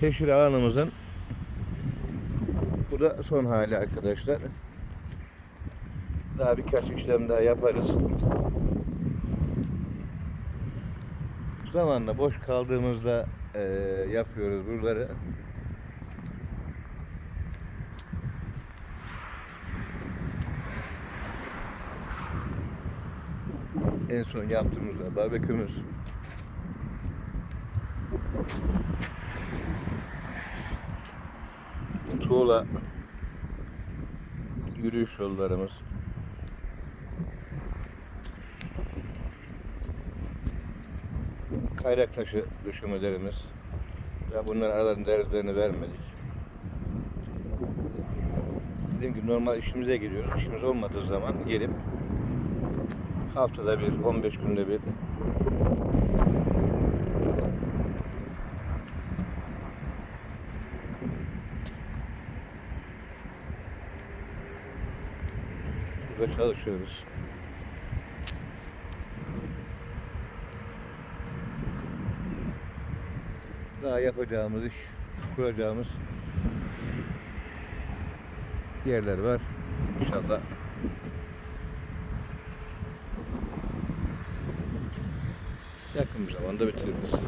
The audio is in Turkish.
teşhir alanımızın bu da son hali arkadaşlar. Daha birkaç işlem daha yaparız. Zamanla boş kaldığımızda eee, yapıyoruz buraları. En son yaptığımızda barbekümüz. Tuğla yürüyüş yollarımız. Kayrak taşı döşemelerimiz. Ya bunların aralarında derslerini vermedik. Dediğim gibi normal işimize giriyoruz. İşimiz olmadığı zaman gelip haftada bir, 15 günde bir burada çalışıyoruz. Daha yapacağımız iş, kuracağımız yerler var. İnşallah yakın bir zamanda bitiririz.